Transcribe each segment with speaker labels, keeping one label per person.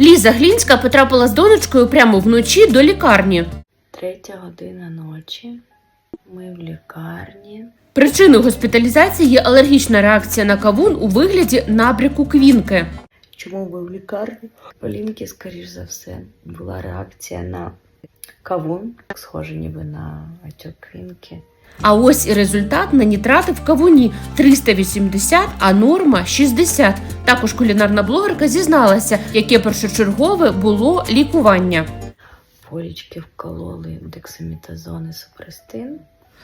Speaker 1: Ліза Глінська потрапила з донечкою прямо вночі до лікарні.
Speaker 2: Третя година ночі. Ми в лікарні.
Speaker 1: Причиною госпіталізації є алергічна реакція на кавун у вигляді набряку квінки.
Speaker 2: Чому ви в лікарні? Полінки, скоріш за все, була реакція на кавун, схоже ніби на отек.
Speaker 1: А ось і результат на нітрати в кавуні 380, а норма 60. Також кулінарна блогерка зізналася, яке першочергове було лікування.
Speaker 2: Полічки вкололи дексамітазон і супрестин.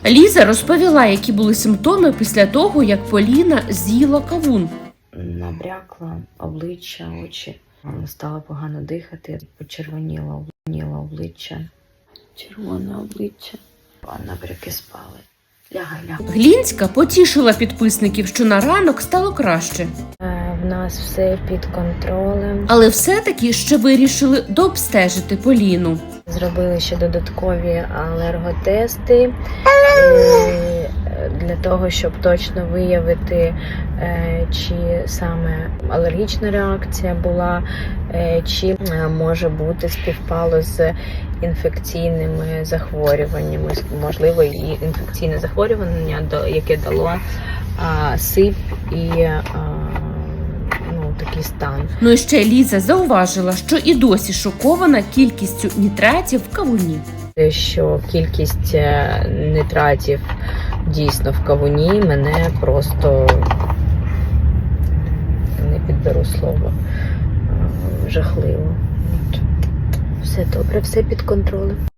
Speaker 1: Ліза розповіла, які були симптоми після того, як Поліна з'їла кавун.
Speaker 2: Набрякла обличчя, очі. Стало погано дихати, почервоніло облініло обличчя. Червоне обличчя. А набряки спали. Лягай, лягай.
Speaker 1: Глінська потішила підписників, що на ранок стало краще.
Speaker 2: Е, В нас все під контролем.
Speaker 1: Але все-таки ще вирішили дообстежити Поліну.
Speaker 2: Зробили ще додаткові алерготести е, для того, щоб точно виявити, е, чи саме алергічна реакція була, е, чи е, може бути співпало з інфекційними захворюваннями. Можливо, і інфекційне захворювання, яке дало сип і ну, такий стан.
Speaker 1: Ну і ще Ліза зауважила, що і досі шокована кількістю нітратів в кавуні.
Speaker 2: Що кількість нитратів дійсно в кавуні мене просто не підберу слово. Жахливо. Все добре, все під контролем.